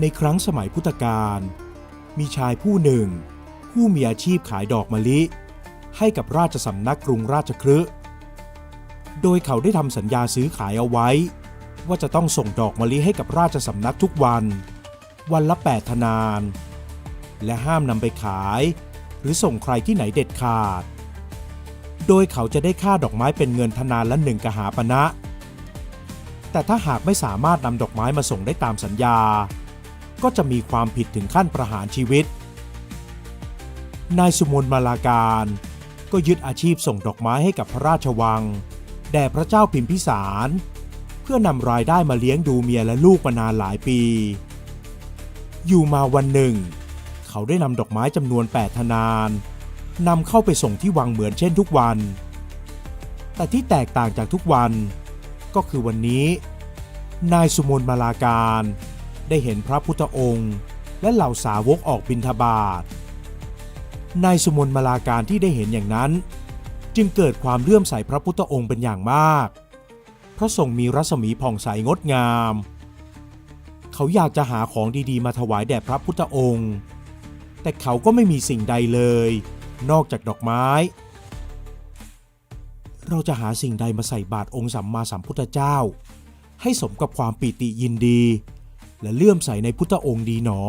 ในครั้งสมัยพุทธกาลมีชายผู้หนึ่ง ผู้มีอาชีพขายดอกมะลิ ให้กับราชสำนักกรุงราชคฤห์โดยเขาได้ทำสัญญาซื้อขายเอาไว้ ว่าจะต้องส่งดอกมะลิให้กับราชสำนักทุกวัน วันละแปดธนาน และห้ามนำไปขาย หรือส่งใครที่ไหนเด็ดขาด โดยเขาจะได้ค่าดอกไม้เป็นเงินธนานละหนึ่งกหาปณะแต่ถ้าหากไม่สามารถนำดอกไม้มาส่งได้ตามสัญญา ก็จะมีความผิดถึงขั้นประหารชีวิต นายสุมนมาลาการ ก็ยึดอาชีพส่งดอกไม้ให้กับพระราชวัง แด่พระเจ้าพิมพิสาร เพื่อนำรายได้มาเลี้ยงดูเมียและลูกมานานหลายปี อยู่มาวันหนึ่ง เขาได้นำดอกไม้จำนวน8ธนานนำเข้าไปส่งที่วังเหมือนเช่นทุกวัน แต่ที่แตกต่างจากทุกวันก็คือวันนี้ นายสุมนมาลาการ ได้เห็นพระพุทธองค์ และเหล่าสาวกออกบิณฑบาตนายสุมนมาลาการที่ได้เห็นอย่างนั้น จึงเกิดความเลื่อมใสพระพุทธองค์เป็นอย่างมากเพราะทรงมีรัศมีผ่องใสงดงาม เขาอยากจะหาของดีๆ มาถวายแด่พระพุทธองค์ แต่เขาก็ไม่มีสิ่งใดเลย นอกจากดอกไม้ เราจะหาสิ่งใดมาใส่บาตรองค์สัมมาสัมพุทธเจ้า ให้สมกับความปีติยินดี และเลื่อมใสในพุทธองค์ดีหนอ